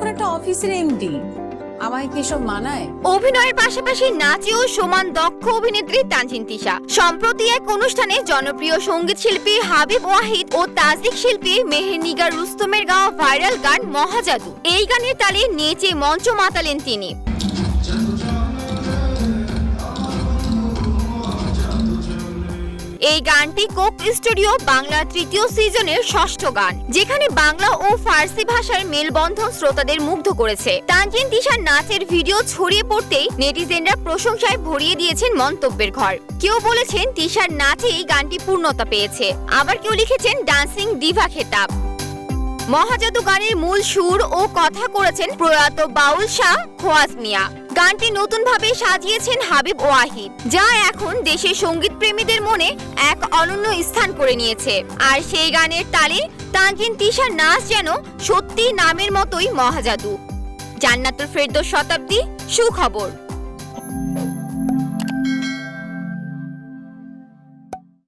এখন একটা অফিসের এমডি আমায় কি সব মানায়? অভিনয়ের পাশাপাশি নাচেও সমান দক্ষ অভিনেত্রী তানজিন তিশা। সম্প্রতি এক অনুষ্ঠানে জনপ্রিয় সংগীত শিল্পী হাবিব ওয়াহিদ ও তাজিক শিল্পী মেহেরনিগা রুস্তমের গাওয়া ভাইরাল গান মহাজাদু। এই গানের তালে নেচে মঞ্চ মাতালেন তিনি। এই গানটি কোক স্টুডিও বাংলা তৃতীয় সিজনের ষষ্ঠ গান, যেখানে বাংলা ও ফার্সি ভাষার মেলবন্ধন শ্রোতাদের মুগ্ধ করেছে। তানজিন তিশার নাচের ভিডিও ছড়িয়ে পড়তেই নেটিজেনরা প্রশংসায় ভরিয়ে দিয়েছেন মন্তব্যের ঘর। কেউ বলেছেন তিশার নাচেই গানটি পূর্ণতা পেয়েছে। আবার কেউ লিখেছেন ডান্সিং ডিভা খেতাব। মহাজাদু গানের মূল সুর ও কথা করেছেন প্রয়াত বাউল শাহ খোয়াজ মিয়া। গানটি নতুনভাবে সাজিয়েছেন হাবিব ওয়াহিদ, যা এখন দেশের সংগীত প্রেমীদের মনে এক অনন্য স্থান করে নিয়েছে। আর সেই গানের তালে তানজিন তিশার নাচ যেন সত্যি নামের মতোই মহাজাদু। জান্নাতুল ফেরদোস শতাব্দী সুখবর।